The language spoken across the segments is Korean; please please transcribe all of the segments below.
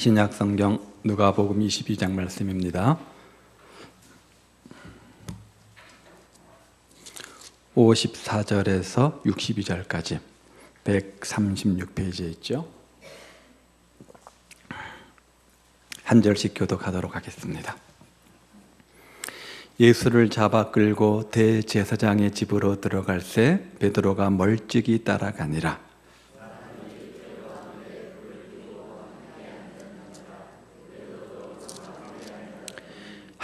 신약 성경 누가복음 22장 말씀입니다. 54절에서 62절까지 136페이지에 있죠. 한 절씩 교독하도록 하겠습니다. 예수를 잡아 끌고 대제사장의 집으로 들어갈 새 베드로가 멀찍이 따라가니라.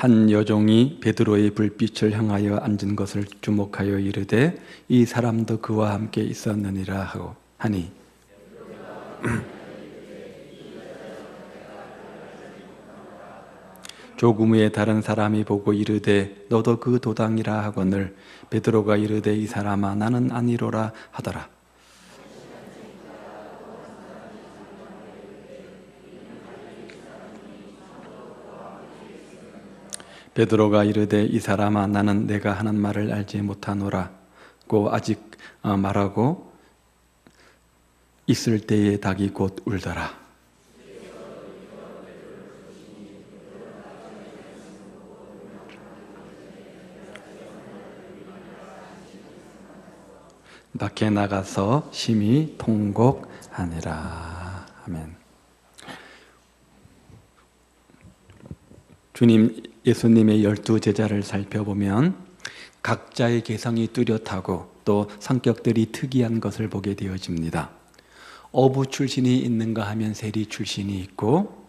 한 여종이 베드로의 불빛을 향하여 앉은 것을 주목하여 이르되 이 사람도 그와 함께 있었느니라 하고 하니. 조금 후에 다른 사람이 보고 이르되 너도 그 도당이라 하거늘 베드로가 이르되 이 사람아 나는 아니로라 하더라 베드로가 이르되 이 사람아 나는 내가 하는 말을 알지 못하노라고 아직 어, 말하고 있을 때에 닭이 곧 울더라. 밖에 나가서 심히 통곡하니라. 아멘. 주님 예수님의 열두 제자를 살펴보면 각자의 개성이 뚜렷하고 또 성격들이 특이한 것을 보게 되어집니다. 어부 출신이 있는가 하면 세리 출신이 있고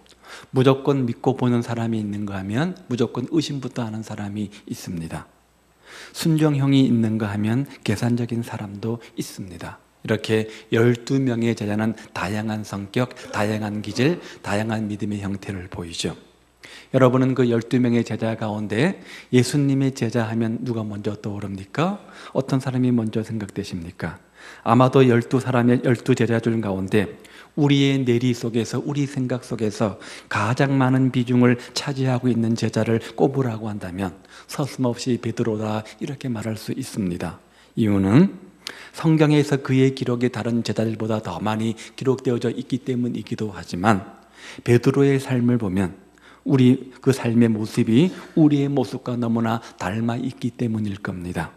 무조건 믿고 보는 사람이 있는가 하면 무조건 의심부터 하는 사람이 있습니다. 순종형이 있는가 하면 계산적인 사람도 있습니다. 이렇게 12명의 제자는 다양한 성격, 다양한 기질, 다양한 믿음의 형태를 보이죠. 여러분은 그 12명의 제자 가운데 예수님의 제자 하면 누가 먼저 떠오릅니까? 어떤 사람이 먼저 생각되십니까? 아마도 12사람의 12제자 중 가운데 우리의 내리 속에서 우리 생각 속에서 가장 많은 비중을 차지하고 있는 제자를 꼽으라고 한다면 서슴없이 베드로다 이렇게 말할 수 있습니다. 이유는 성경에서 그의 기록이 다른 제자들보다 더 많이 기록되어져 있기 때문이기도 하지만 베드로의 삶을 보면 우리 그 삶의 모습이 우리의 모습과 너무나 닮아 있기 때문일 겁니다.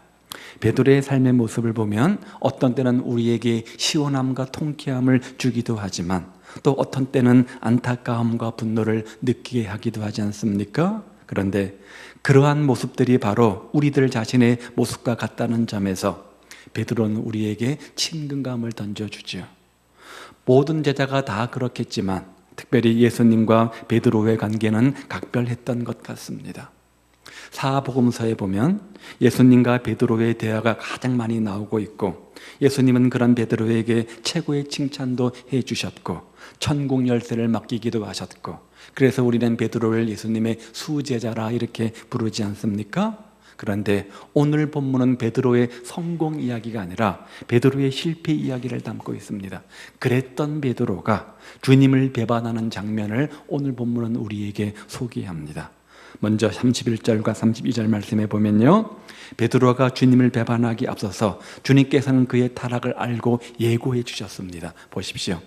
베드로의 삶의 모습을 보면 어떤 때는 우리에게 시원함과 통쾌함을 주기도 하지만 또 어떤 때는 안타까움과 분노를 느끼게 하기도 하지 않습니까? 그런데 그러한 모습들이 바로 우리들 자신의 모습과 같다는 점에서 베드로는 우리에게 친근감을 던져주죠. 모든 제자가 다 그렇겠지만 특별히 예수님과 베드로의 관계는 각별했던 것 같습니다. 사복음서에 보면 예수님과 베드로의 대화가 가장 많이 나오고 있고 예수님은 그런 베드로에게 최고의 칭찬도 해 주셨고 천국 열쇠를 맡기기도 하셨고 그래서 우리는 베드로를 예수님의 수제자라 이렇게 부르지 않습니까? 그런데 오늘 본문은 베드로의 성공 이야기가 아니라 베드로의 실패 이야기를 담고 있습니다. 그랬던 베드로가 주님을 배반하는 장면을 오늘 본문은 우리에게 소개합니다. 먼저 31절과 32절 말씀에 보면요. 베드로가 주님을 배반하기 앞서서 주님께서는 그의 타락을 알고 예고해 주셨습니다. 보십시오.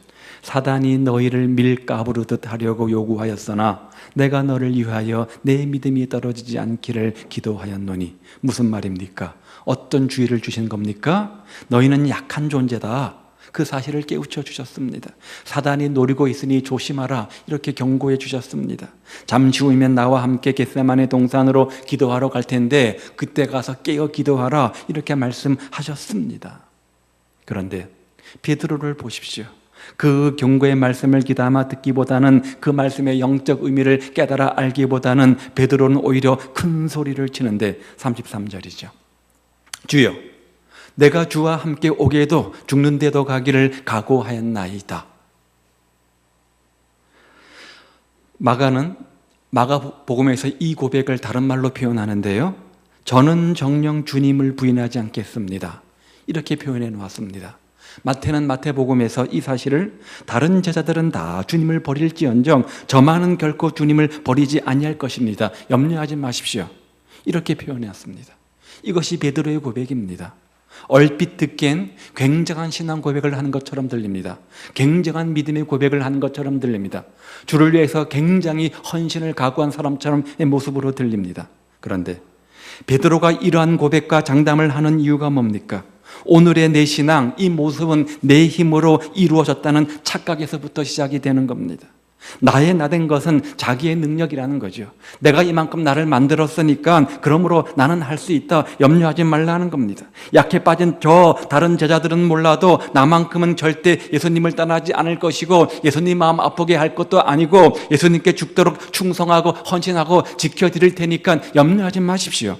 사단이 너희를 밀가부르듯 하려고 요구하였으나 내가 너를 위하여 내 믿음이 떨어지지 않기를 기도하였노니 무슨 말입니까? 어떤 주의를 주신 겁니까? 너희는 약한 존재다. 그 사실을 깨우쳐 주셨습니다. 사단이 노리고 있으니 조심하라. 이렇게 경고해 주셨습니다. 잠시 후면 나와 함께 겟세만의 동산으로 기도하러 갈 텐데 그때 가서 깨어 기도하라. 이렇게 말씀하셨습니다. 그런데 베드로를 보십시오. 그 경고의 말씀을 귀담아 듣기보다는 그 말씀의 영적 의미를 깨달아 알기보다는 베드로는 오히려 큰 소리를 치는데 33절이죠. 주여, 내가 주와 함께 오게도 죽는 데도 가기를 각오하였나이다. 마가는 마가 복음에서 이 고백을 다른 말로 표현하는데요. 저는 정령 주님을 부인하지 않겠습니다. 이렇게 표현해 놓았습니다. 마태는 마태복음에서 이 사실을 다른 제자들은 다 주님을 버릴지언정 저만은 결코 주님을 버리지 아니할 것입니다. 염려하지 마십시오. 이렇게 표현했습니다. 이것이 베드로의 고백입니다. 얼핏 듣기엔 굉장한 신앙 고백을 하는 것처럼 들립니다. 굉장한 믿음의 고백을 하는 것처럼 들립니다. 주를 위해서 굉장히 헌신을 각오한 사람처럼의 모습으로 들립니다. 그런데 베드로가 이러한 고백과 장담을 하는 이유가 뭡니까? 오늘의 내 신앙, 이 모습은 내 힘으로 이루어졌다는 착각에서부터 시작이 되는 겁니다. 나의 나된 것은 자기의 능력이라는 거죠. 내가 이만큼 나를 만들었으니까 그러므로 나는 할 수 있다. 염려하지 말라는 겁니다. 약해 빠진 저 다른 제자들은 몰라도 나만큼은 절대 예수님을 떠나지 않을 것이고 예수님 마음 아프게 할 것도 아니고 예수님께 죽도록 충성하고 헌신하고 지켜드릴 테니까 염려하지 마십시오.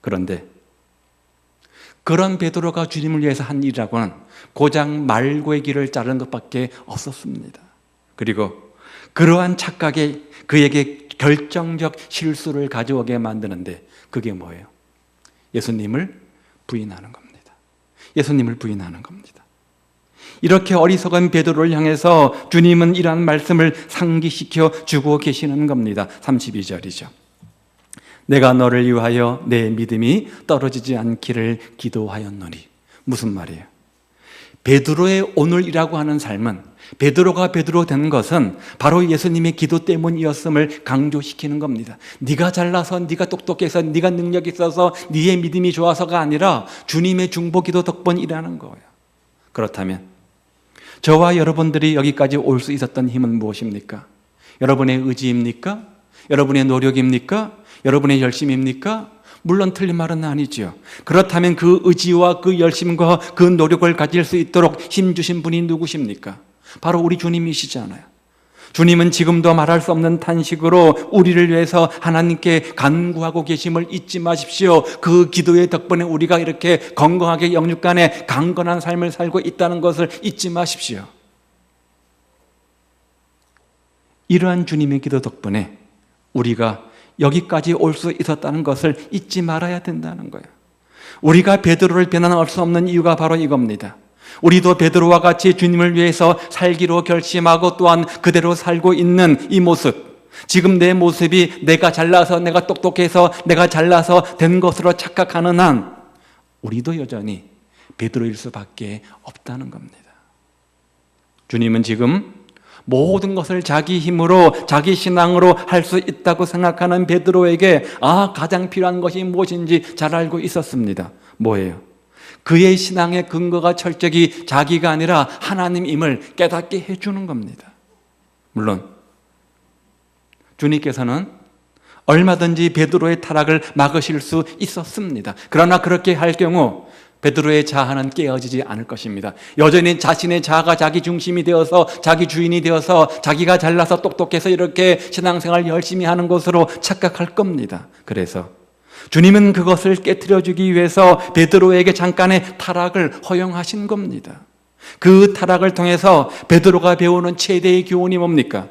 그런데 그런 베드로가 주님을 위해서 한 일이라고는 고작 말고의 길을 자른 것밖에 없었습니다. 그리고 그러한 착각에 그에게 결정적 실수를 가져오게 만드는데 그게 뭐예요? 예수님을 부인하는 겁니다. 예수님을 부인하는 겁니다. 이렇게 어리석은 베드로를 향해서 주님은 이러한 말씀을 상기시켜 주고 계시는 겁니다. 32절이죠. 내가 너를 위하여 내 믿음이 떨어지지 않기를 기도하였노니 무슨 말이에요? 베드로의 오늘이라고 하는 삶은 베드로가 베드로 된 것은 바로 예수님의 기도 때문이었음을 강조시키는 겁니다. 네가 잘나서 네가 똑똑해서 네가 능력 있어서 네의 믿음이 좋아서가 아니라 주님의 중보 기도 덕분이라는 거예요. 그렇다면 저와 여러분들이 여기까지 올 수 있었던 힘은 무엇입니까? 여러분의 의지입니까? 여러분의 노력입니까? 여러분의 열심입니까? 물론 틀린 말은 아니죠. 그렇다면 그 의지와 그 열심과 그 노력을 가질 수 있도록 힘주신 분이 누구십니까? 바로 우리 주님이시잖아요. 주님은 지금도 말할 수 없는 탄식으로 우리를 위해서 하나님께 간구하고 계심을 잊지 마십시오. 그 기도의 덕분에 우리가 이렇게 건강하게 영육간에 강건한 삶을 살고 있다는 것을 잊지 마십시오. 이러한 주님의 기도 덕분에 우리가 여기까지 올 수 있었다는 것을 잊지 말아야 된다는 거예요. 우리가 베드로를 변환할 수 없는 이유가 바로 이겁니다. 우리도 베드로와 같이 주님을 위해서 살기로 결심하고 또한 그대로 살고 있는 이 모습. 지금 내 모습이 내가 잘나서 내가 똑똑해서 내가 잘나서 된 것으로 착각하는 한 우리도 여전히 베드로일 수밖에 없다는 겁니다. 주님은 지금 모든 것을 자기 힘으로 자기 신앙으로 할 수 있다고 생각하는 베드로에게 아 가장 필요한 것이 무엇인지 잘 알고 있었습니다. 뭐예요? 그의 신앙의 근거가 철저히 자기가 아니라 하나님임을 깨닫게 해주는 겁니다. 물론 주님께서는 얼마든지 베드로의 타락을 막으실 수 있었습니다. 그러나 그렇게 할 경우 베드로의 자아는 깨어지지 않을 것입니다. 여전히 자신의 자아가 자기 중심이 되어서 자기 주인이 되어서 자기가 잘나서 똑똑해서 이렇게 신앙생활 열심히 하는 것으로 착각할 겁니다. 그래서 주님은 그것을 깨뜨려 주기 위해서 베드로에게 잠깐의 타락을 허용하신 겁니다. 그 타락을 통해서 베드로가 배우는 최대의 교훈이 뭡니까?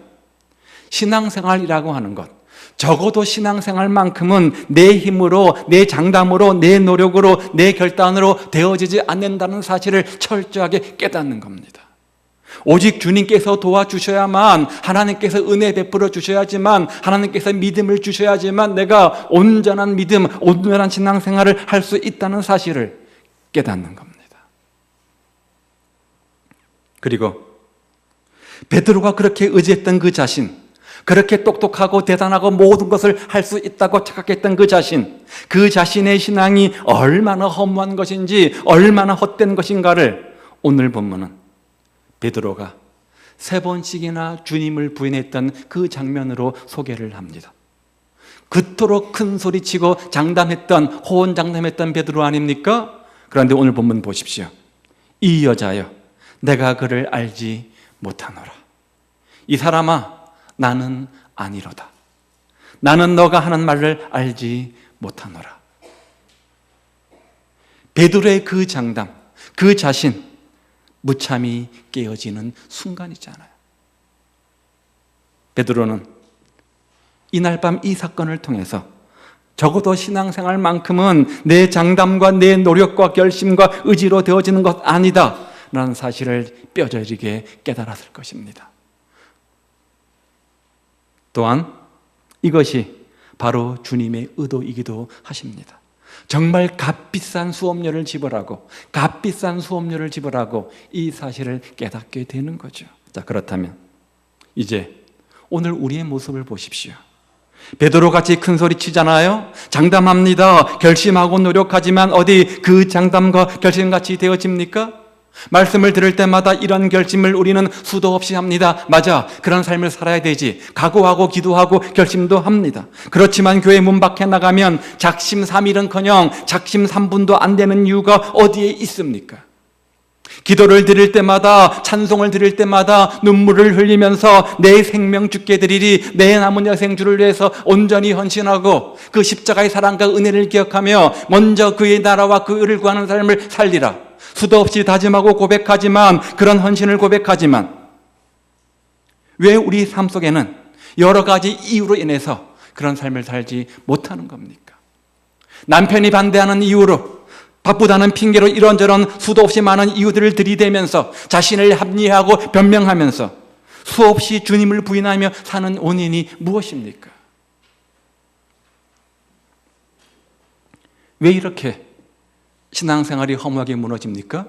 신앙생활이라고 하는 것. 적어도 신앙생활만큼은 내 힘으로, 내 장담으로, 내 노력으로, 내 결단으로 되어지지 않는다는 사실을 철저하게 깨닫는 겁니다. 오직 주님께서 도와주셔야만 하나님께서 은혜 베풀어 주셔야지만 하나님께서 믿음을 주셔야지만 내가 온전한 믿음, 온전한 신앙생활을 할 수 있다는 사실을 깨닫는 겁니다. 그리고 베드로가 그렇게 의지했던 그 자신, 그렇게 똑똑하고 대단하고 모든 것을 할 수 있다고 착각했던 그 자신, 그 자신의 신앙이 얼마나 허무한 것인지, 얼마나 헛된 것인가를 오늘 본문은 베드로가 세 번씩이나 주님을 부인했던 그 장면으로 소개를 합니다. 그토록 큰 소리치고 장담했던 호언 장담했던 베드로 아닙니까? 그런데 오늘 본문 보십시오. 이 여자여 내가 그를 알지 못하노라. 이 사람아 나는 아니로다. 나는 너가 하는 말을 알지 못하노라. 베드로의 그 장담, 그 자신 무참히 깨어지는 순간이잖아요. 베드로는 이날 밤 이 사건을 통해서 적어도 신앙생활만큼은 내 장담과 내 노력과 결심과 의지로 되어지는 것 아니다. 라는 사실을 뼈저리게 깨달았을 것입니다. 또한 이것이 바로 주님의 의도이기도 하십니다. 정말 값비싼 수업료를 지불하고 값비싼 수업료를 지불하고 이 사실을 깨닫게 되는 거죠. 자, 그렇다면 이제 오늘 우리의 모습을 보십시오. 베드로 같이 큰 소리 치잖아요. 장담합니다. 결심하고 노력하지만 어디 그 장담과 결심같이 되어집니까? 말씀을 들을 때마다 이런 결심을 우리는 수도 없이 합니다. 맞아. 그런 삶을 살아야 되지. 각오하고 기도하고 결심도 합니다. 그렇지만 교회 문 밖에 나가면 작심 삼일은 커녕 작심 삼분도 안 되는 이유가 어디에 있습니까? 기도를 드릴 때마다 찬송을 드릴 때마다 눈물을 흘리면서 내 생명 죽게 드리리 내 남은 여생 주를 위해서 온전히 헌신하고 그 십자가의 사랑과 은혜를 기억하며 먼저 그의 나라와 그 의를 구하는 삶을 살리라. 수도 없이 다짐하고 고백하지만 그런 헌신을 고백하지만 왜 우리 삶 속에는 여러 가지 이유로 인해서 그런 삶을 살지 못하는 겁니까? 남편이 반대하는 이유로 바쁘다는 핑계로 이런저런 수도 없이 많은 이유들을 들이대면서 자신을 합리화하고 변명하면서 수없이 주님을 부인하며 사는 원인이 무엇입니까? 왜 이렇게 신앙생활이 허무하게 무너집니까?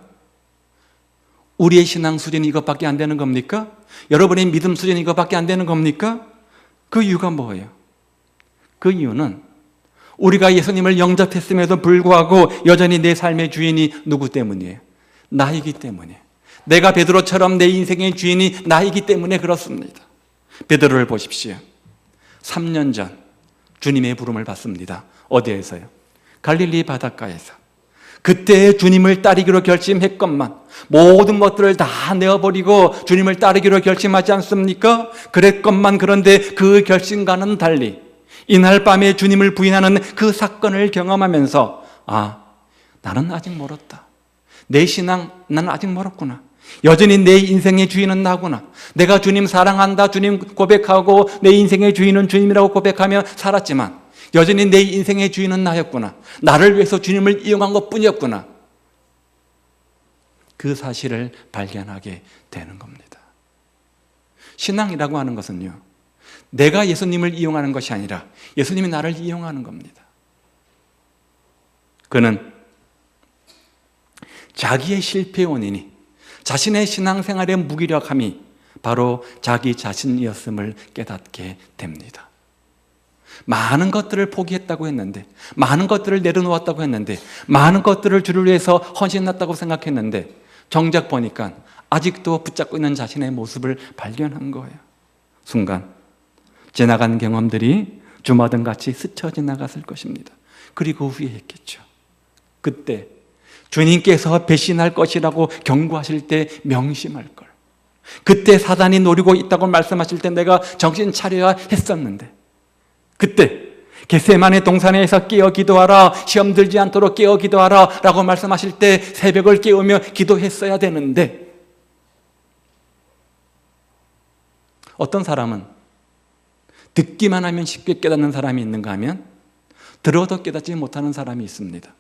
우리의 신앙 수준이 이것밖에 안 되는 겁니까? 여러분의 믿음 수준이 이것밖에 안 되는 겁니까? 그 이유가 뭐예요? 그 이유는 우리가 예수님을 영접했음에도 불구하고 여전히 내 삶의 주인이 누구 때문이에요? 나이기 때문에. 내가 베드로처럼 내 인생의 주인이 나이기 때문에 그렇습니다. 베드로를 보십시오. 3년 전 주님의 부름을 받습니다. 어디에서요? 갈릴리 바닷가에서. 그때 주님을 따르기로 결심했건만 모든 것들을 다 내어버리고 주님을 따르기로 결심하지 않습니까? 그랬건만 그런데 그 결심과는 달리 이날 밤에 주님을 부인하는 그 사건을 경험하면서 아, 나는 아직 멀었다. 내 신앙, 나는 아직 멀었구나. 여전히 내 인생의 주인은 나구나. 내가 주님 사랑한다, 주님 고백하고 내 인생의 주인은 주님이라고 고백하며 살았지만 여전히 내 인생의 주인은 나였구나. 나를 위해서 주님을 이용한 것 뿐이었구나. 그 사실을 발견하게 되는 겁니다. 신앙이라고 하는 것은요, 내가 예수님을 이용하는 것이 아니라 예수님이 나를 이용하는 겁니다. 그는 자기의 실패 원인이 자신의 신앙생활의 무기력함이 바로 자기 자신이었음을 깨닫게 됩니다. 많은 것들을 포기했다고 했는데, 많은 것들을 내려놓았다고 했는데, 많은 것들을 주를 위해서 헌신했다고 생각했는데, 정작 보니까 아직도 붙잡고 있는 자신의 모습을 발견한 거예요. 순간, 지나간 경험들이 주마등 같이 스쳐 지나갔을 것입니다. 그리고 후회했겠죠. 그때 주님께서 배신할 것이라고 경고하실 때 명심할 걸. 그때 사단이 노리고 있다고 말씀하실 때 내가 정신 차려야 했었는데 그때 겟세만의 동산에서 깨어 기도하라 시험 들지 않도록 깨어 기도하라 라고 말씀하실 때 새벽을 깨우며 기도했어야 되는데 어떤 사람은 듣기만 하면 쉽게 깨닫는 사람이 있는가 하면 들어도 깨닫지 못하는 사람이 있습니다.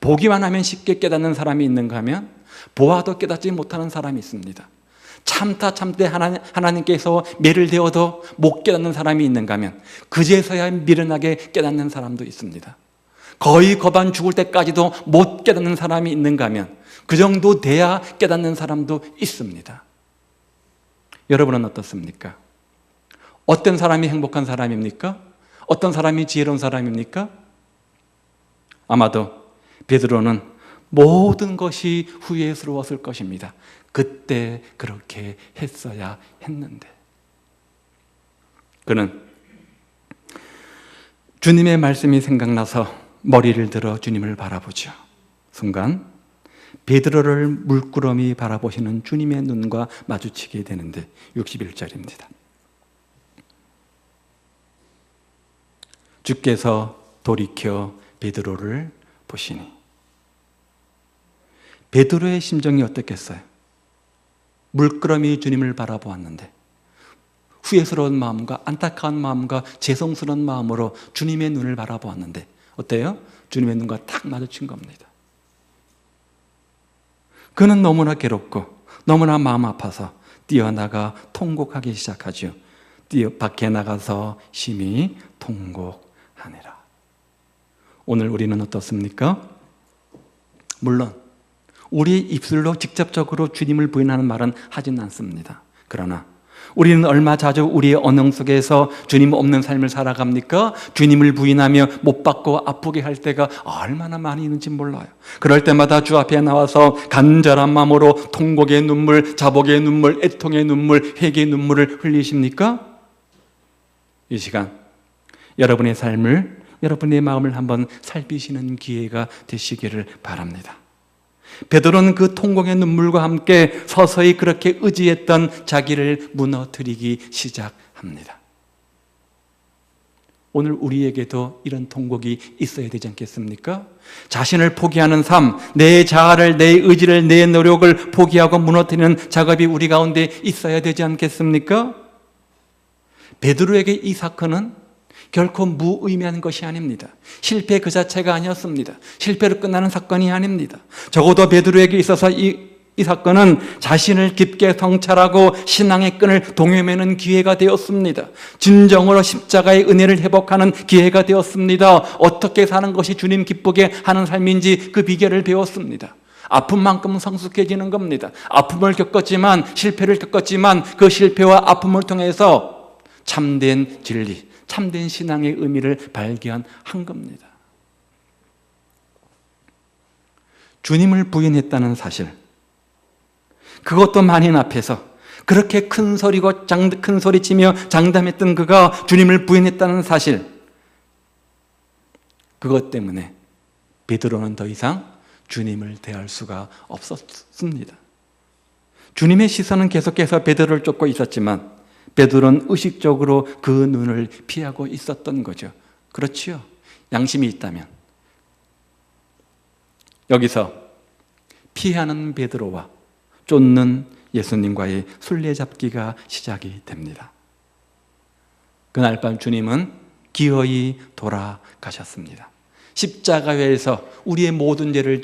보기만 하면 쉽게 깨닫는 사람이 있는가 하면 보아도 깨닫지 못하는 사람이 있습니다. 참다 참되 하나님께서 매를 대어도 못 깨닫는 사람이 있는가 하면 그제서야 미련하게 깨닫는 사람도 있습니다. 거의 거반 죽을 때까지도 못 깨닫는 사람이 있는가 하면 그 정도 돼야 깨닫는 사람도 있습니다. 여러분은 어떻습니까? 어떤 사람이 행복한 사람입니까? 어떤 사람이 지혜로운 사람입니까? 아마도 베드로는 모든 것이 후회스러웠을 것입니다. 그때 그렇게 했어야 했는데. 그는 주님의 말씀이 생각나서 머리를 들어 주님을 바라보죠. 순간 베드로를 물끄러미 바라보시는 주님의 눈과 마주치게 되는데 61절입니다. 주께서 돌이켜 베드로를 보시니 베드로의 심정이 어떻겠어요? 물끄러미 주님을 바라보았는데 후회스러운 마음과 안타까운 마음과 죄송스러운 마음으로 주님의 눈을 바라보았는데 어때요? 주님의 눈과 딱 마주친 겁니다. 그는 너무나 괴롭고 너무나 마음 아파서 뛰어나가 통곡하기 시작하죠. 뛰어 밖에 나가서 심히 통곡하니라. 오늘 우리는 어떻습니까? 물론 우리 입술로 직접적으로 주님을 부인하는 말은 하진 않습니다. 그러나 우리는 얼마 자주 우리의 언행 속에서 주님 없는 삶을 살아갑니까? 주님을 부인하며 못 받고 아프게 할 때가 얼마나 많이 있는지 몰라요. 그럴 때마다 주 앞에 나와서 간절한 마음으로 통곡의 눈물, 자복의 눈물, 애통의 눈물, 회개의 눈물을 흘리십니까? 이 시간 여러분의 삶을 여러분의 마음을 한번 살피시는 기회가 되시기를 바랍니다. 베드로는 그 통곡의 눈물과 함께 서서히 그렇게 의지했던 자기를 무너뜨리기 시작합니다. 오늘 우리에게도 이런 통곡이 있어야 되지 않겠습니까? 자신을 포기하는 삶, 내 자아를, 내 의지를, 내 노력을 포기하고 무너뜨리는 작업이 우리 가운데 있어야 되지 않겠습니까? 베드로에게 이 사건은 결코 무의미한 것이 아닙니다. 실패 그 자체가 아니었습니다. 실패로 끝나는 사건이 아닙니다. 적어도 베드로에게 있어서 이, 이 사건은 자신을 깊게 성찰하고 신앙의 끈을 동여매는 기회가 되었습니다. 진정으로 십자가의 은혜를 회복하는 기회가 되었습니다. 어떻게 사는 것이 주님 기쁘게 하는 삶인지 그 비결을 배웠습니다. 아픔만큼 성숙해지는 겁니다. 아픔을 겪었지만, 실패를 겪었지만, 그 실패와 아픔을 통해서 참된 진리, 참된 신앙의 의미를 발견한 겁니다. 주님을 부인했다는 사실. 그것도 만인 앞에서 그렇게 큰 소리고 장, 큰 소리 치며 장담했던 그가 주님을 부인했다는 사실. 그것 때문에 베드로는 더 이상 주님을 대할 수가 없었습니다. 주님의 시선은 계속해서 베드로를 쫓고 있었지만 베드로는 의식적으로 그 눈을 피하고 있었던 거죠. 그렇지요. 양심이 있다면. 여기서 피하는 베드로와 쫓는 예수님과의 술래잡기가 시작이 됩니다. 그날 밤 주님은 기어이 돌아가셨습니다. 십자가에서 우리의 모든 죄를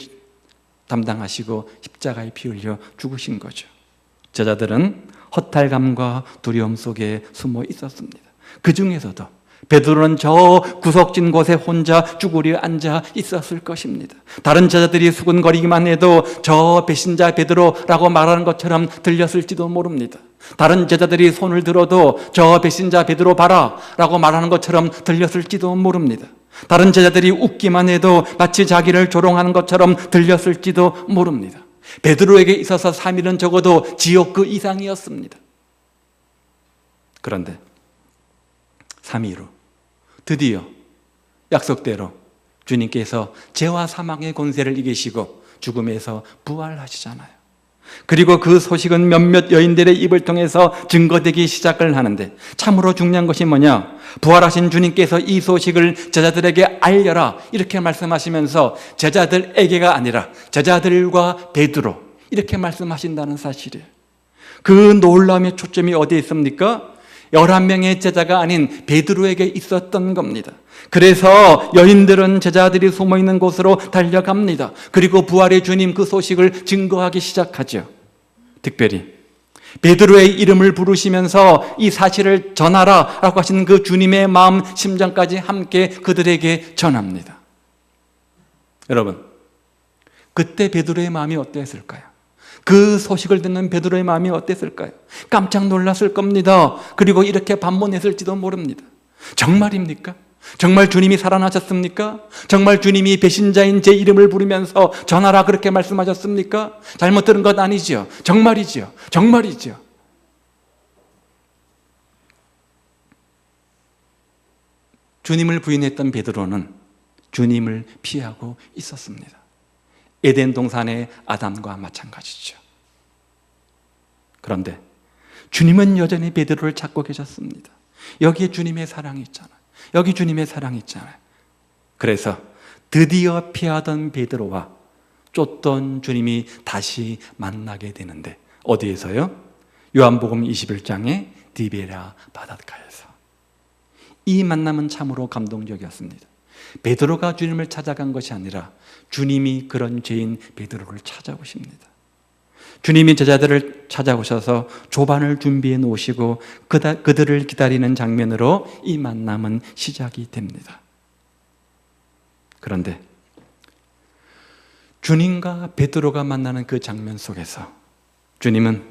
담당하시고 십자가에 피 흘려 죽으신 거죠. 제자들은 허탈감과 두려움 속에 숨어 있었습니다. 그 중에서도 베드로는 저 구석진 곳에 혼자 쭈그려 앉아 있었을 것입니다. 다른 제자들이 수군거리기만 해도 저 배신자 베드로라고 말하는 것처럼 들렸을지도 모릅니다. 다른 제자들이 손을 들어도 저 배신자 베드로 봐라라고 말하는 것처럼 들렸을지도 모릅니다. 다른 제자들이 웃기만 해도 마치 자기를 조롱하는 것처럼 들렸을지도 모릅니다. 베드로에게 있어서 3일은 적어도 지옥 그 이상이었습니다. 그런데 3일 후 드디어 약속대로 주님께서 죄와 사망의 권세를 이기시고 죽음에서 부활하시잖아요. 그리고 그 소식은 몇몇 여인들의 입을 통해서 증거되기 시작을 하는데 참으로 중요한 것이 뭐냐? 부활하신 주님께서 이 소식을 제자들에게 알려라 이렇게 말씀하시면서 제자들에게가 아니라 제자들과 베드로 이렇게 말씀하신다는 사실이에요. 그 놀라움의 초점이 어디에 있습니까? 11명의 제자가 아닌 베드로에게 있었던 겁니다. 그래서 여인들은 제자들이 숨어 있는 곳으로 달려갑니다. 그리고 부활의 주님 그 소식을 증거하기 시작하죠. 특별히 베드로의 이름을 부르시면서 이 사실을 전하라라고 하신 그 주님의 마음 심정까지 함께 그들에게 전합니다. 여러분, 그때 베드로의 마음이 어땠을까요? 그 소식을 듣는 베드로의 마음이 어땠을까요? 깜짝 놀랐을 겁니다. 그리고 이렇게 반문했을지도 모릅니다. 정말입니까? 정말 주님이 살아나셨습니까? 정말 주님이 배신자인 제 이름을 부르면서 전하라 그렇게 말씀하셨습니까? 잘못 들은 것 아니지요. 정말이지요. 정말이지요. 주님을 부인했던 베드로는 주님을 피하고 있었습니다. 에덴 동산의 아담과 마찬가지죠. 그런데 주님은 여전히 베드로를 찾고 계셨습니다. 여기에 주님의 사랑이 있잖아요. 여기 주님의 사랑이 있잖아요. 그래서 드디어 피하던 베드로와 쫓던 주님이 다시 만나게 되는데 어디에서요? 요한복음 21장의 디베라 바닷가에서 이 만남은 참으로 감동적이었습니다. 베드로가 주님을 찾아간 것이 아니라 주님이 그런 죄인 베드로를 찾아오십니다. 주님이 제자들을 찾아오셔서 조반을 준비해 놓으시고 그들을 기다리는 장면으로 이 만남은 시작이 됩니다. 그런데 주님과 베드로가 만나는 그 장면 속에서 주님은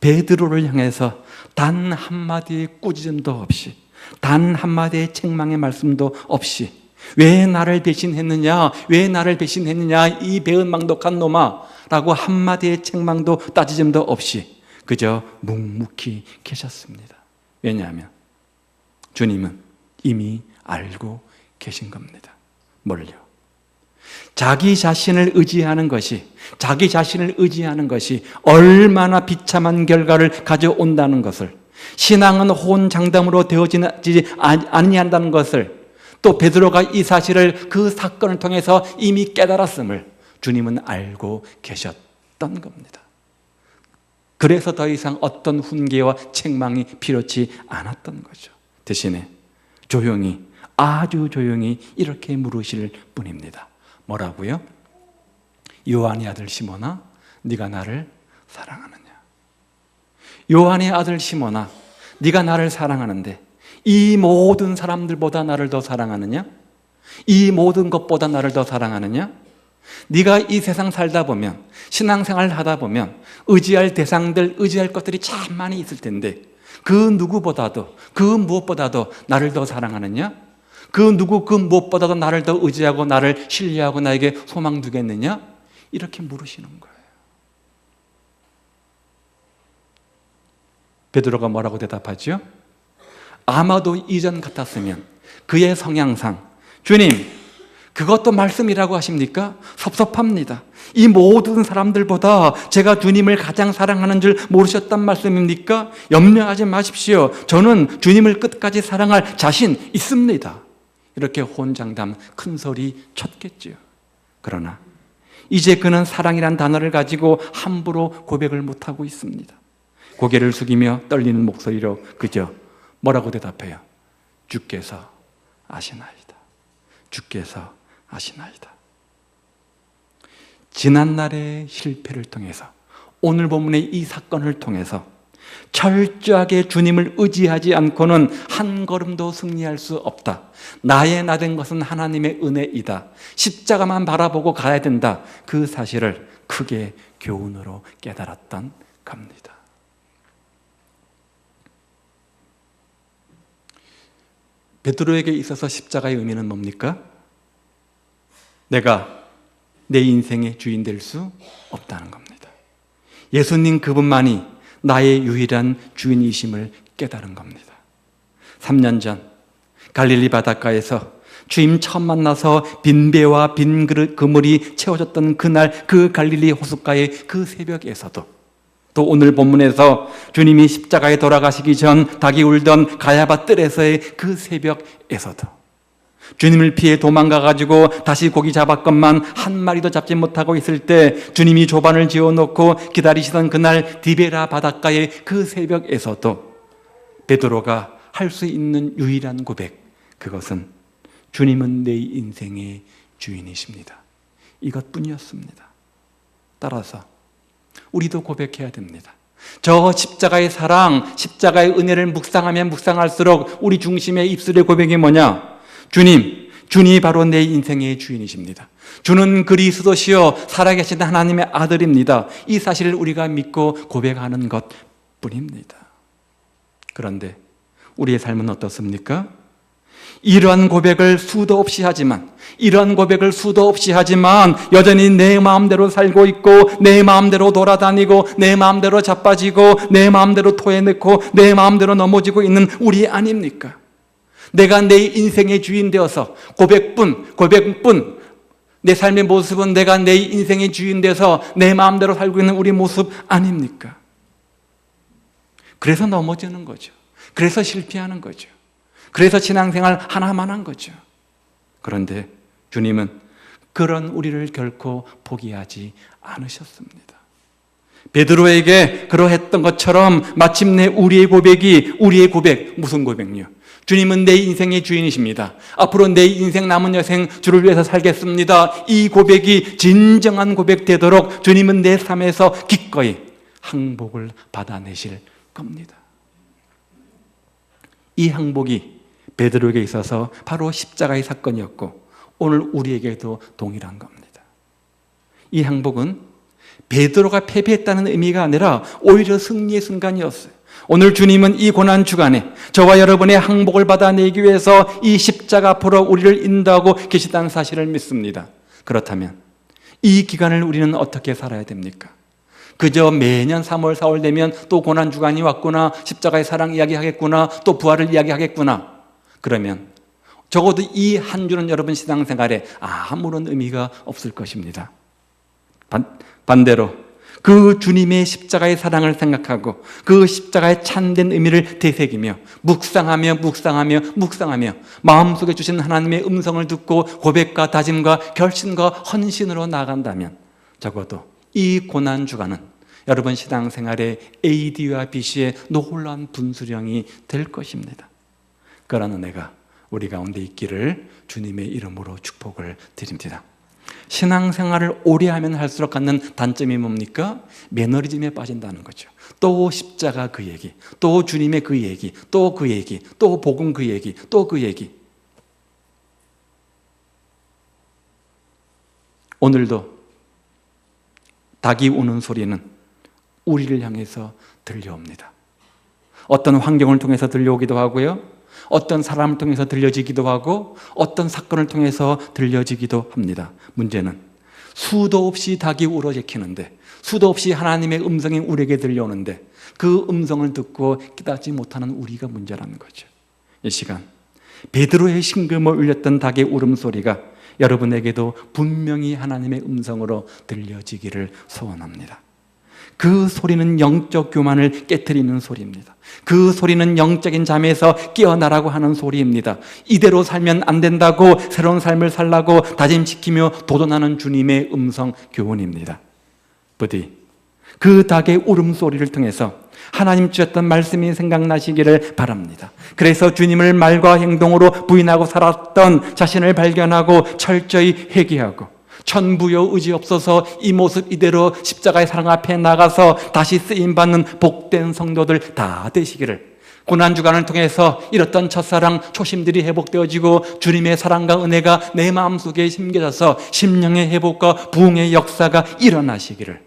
베드로를 향해서 단 한마디의 꾸짖음도 없이 단 한마디의 책망의 말씀도 없이 왜 나를 배신했느냐? 왜 나를 배신했느냐? 이 배은망덕한 놈아! 라고 한마디의 책망도 따지즘도 없이 그저 묵묵히 계셨습니다. 왜냐하면 주님은 이미 알고 계신 겁니다. 뭘요? 자기 자신을 의지하는 것이 자기 자신을 의지하는 것이 얼마나 비참한 결과를 가져온다는 것을 신앙은 혼장담으로 되어지지 아니한다는 것을 또 베드로가 이 사실을 그 사건을 통해서 이미 깨달았음을 주님은 알고 계셨던 겁니다. 그래서 더 이상 어떤 훈계와 책망이 필요치 않았던 거죠. 대신에 조용히 아주 조용히 이렇게 물으실 뿐입니다. 뭐라고요? 요한의 아들 시몬아, 네가 나를 사랑하느냐? 요한의 아들 시몬아, 네가 나를 사랑하는데 이 모든 사람들보다 나를 더 사랑하느냐? 이 모든 것보다 나를 더 사랑하느냐? 네가 이 세상 살다 보면 신앙생활 하다 보면 의지할 대상들, 의지할 것들이 참 많이 있을 텐데 그 누구보다도 그 무엇보다도 나를 더 사랑하느냐? 그 누구 그 무엇보다도 나를 더 의지하고 나를 신뢰하고 나에게 소망 두겠느냐? 이렇게 물으시는 거예요. 베드로가 뭐라고 대답하죠? 아마도 이전 같았으면 그의 성향상 주님 그것도 말씀이라고 하십니까? 섭섭합니다. 이 모든 사람들보다 제가 주님을 가장 사랑하는 줄 모르셨단 말씀입니까? 염려하지 마십시오. 저는 주님을 끝까지 사랑할 자신 있습니다. 이렇게 혼장담 큰 소리 쳤겠지요. 그러나 이제 그는 사랑이란 단어를 가지고 함부로 고백을 못하고 있습니다. 고개를 숙이며 떨리는 목소리로 그저 뭐라고 대답해요? 주께서 아시나이다. 주께서 아시나이다. 지난날의 실패를 통해서 오늘 본문의 이 사건을 통해서 철저하게 주님을 의지하지 않고는 한 걸음도 승리할 수 없다. 나의 나 된 것은 하나님의 은혜이다. 십자가만 바라보고 가야 된다. 그 사실을 크게 교훈으로 깨달았던 겁니다. 베드로에게 있어서 십자가의 의미는 뭡니까? 내가 내 인생의 주인 될 수 없다는 겁니다. 예수님 그분만이 나의 유일한 주인이심을 깨달은 겁니다. 3년 전 갈릴리 바닷가에서 주임 처음 만나서 빈 배와 빈 그물이 채워졌던 그날 그 갈릴리 호숫가의 그 새벽에서도 또 오늘 본문에서 주님이 십자가에 돌아가시기 전 닭이 울던 가야바 뜰에서의 그 새벽에서도 주님을 피해 도망가 가지고 다시 고기 잡았건만 한 마리도 잡지 못하고 있을 때 주님이 조반을 지어 놓고 기다리시던 그날 디베라 바닷가의 그 새벽에서도 베드로가 할 수 있는 유일한 고백 그것은 주님은 내 인생의 주인이십니다. 이것뿐이었습니다. 따라서 우리도 고백해야 됩니다. 저 십자가의 사랑, 십자가의 은혜를 묵상하면 묵상할수록 우리 중심의 입술의 고백이 뭐냐? 주님, 주님이 바로 내 인생의 주인이십니다. 주는 그리스도시요 살아계신 하나님의 아들입니다. 이 사실을 우리가 믿고 고백하는 것 뿐입니다. 그런데 우리의 삶은 어떻습니까? 이러한 고백을 수도 없이 하지만 이러한 고백을 수도 없이 하지만 여전히 내 마음대로 살고 있고 내 마음대로 돌아다니고 내 마음대로 자빠지고 내 마음대로 토해내고 내 마음대로 넘어지고 있는 우리 아닙니까? 내가 내 인생의 주인 되어서 고백뿐 고백뿐 내 삶의 모습은 내가 내 인생의 주인 되어서 내 마음대로 살고 있는 우리 모습 아닙니까? 그래서 넘어지는 거죠. 그래서 실패하는 거죠. 그래서 신앙생활 하나만 한 거죠. 그런데 주님은 그런 우리를 결코 포기하지 않으셨습니다. 베드로에게 그러했던 것처럼 마침내 우리의 고백이 우리의 고백 무슨 고백요? 주님은 내 인생의 주인이십니다. 앞으로 내 인생 남은 여생 주를 위해서 살겠습니다. 이 고백이 진정한 고백 되도록 주님은 내 삶에서 기꺼이 항복을 받아내실 겁니다. 이 항복이 베드로에게 있어서 바로 십자가의 사건이었고 오늘 우리에게도 동일한 겁니다. 이 행복은 베드로가 패배했다는 의미가 아니라 오히려 승리의 순간이었어요. 오늘 주님은 이 고난 주간에 저와 여러분의 항복을 받아내기 위해서 이 십자가 앞으로 우리를 인도하고 계시다는 사실을 믿습니다. 그렇다면 이 기간을 우리는 어떻게 살아야 됩니까? 그저 매년 3월, 4월 되면 또 고난 주간이 왔구나, 십자가의 사랑 이야기하겠구나, 또 부활을 이야기하겠구나. 그러면 적어도 이 한 주는 여러분 신앙생활에 아무런 의미가 없을 것입니다. 반, 반대로 그 주님의 십자가의 사랑을 생각하고 그 십자가의 참된 의미를 되새기며 묵상하며 묵상하며 묵상하며 마음속에 주신 하나님의 음성을 듣고 고백과 다짐과 결심과 헌신으로 나간다면 적어도 이 고난 주간은 여러분 신앙생활의 AD와 BC의 놀라운 분수령이 될 것입니다. 그러한 은혜가 우리 가운데 있기를 주님의 이름으로 축복을 드립니다. 신앙생활을 오래 하면 할수록 갖는 단점이 뭡니까? 매너리즘에 빠진다는 거죠. 또 십자가 그 얘기, 또 주님의 그 얘기, 또 그 얘기, 또 복음 그 얘기, 또 그 얘기. 오늘도 닭이 우는 소리는 우리를 향해서 들려옵니다. 어떤 환경을 통해서 들려오기도 하고요. 어떤 사람을 통해서 들려지기도 하고 어떤 사건을 통해서 들려지기도 합니다. 문제는 수도 없이 닭이 울어제키는데 수도 없이 하나님의 음성이 우리에게 들려오는데 그 음성을 듣고 깨닫지 못하는 우리가 문제라는 거죠. 이 시간 베드로의 심금을 울렸던 닭의 울음소리가 여러분에게도 분명히 하나님의 음성으로 들려지기를 소원합니다. 그 소리는 영적 교만을 깨뜨리는 소리입니다. 그 소리는 영적인 잠에서 깨어나라고 하는 소리입니다. 이대로 살면 안 된다고 새로운 삶을 살라고 다짐시키며 도전하는 주님의 음성 교훈입니다. 부디 그 닭의 울음소리를 통해서 하나님 주셨던 말씀이 생각나시기를 바랍니다. 그래서 주님을 말과 행동으로 부인하고 살았던 자신을 발견하고 철저히 회개하고 천부여 의지 없어서 이 모습 이대로 십자가의 사랑 앞에 나가서 다시 쓰임 받는 복된 성도들 다 되시기를 고난 주간을 통해서 잃었던 첫사랑 초심들이 회복되어지고 주님의 사랑과 은혜가 내 마음속에 심겨져서 심령의 회복과 부흥의 역사가 일어나시기를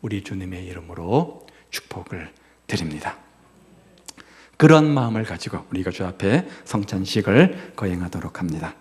우리 주님의 이름으로 축복을 드립니다. 그런 마음을 가지고 우리가 주 앞에 성찬식을 거행하도록 합니다.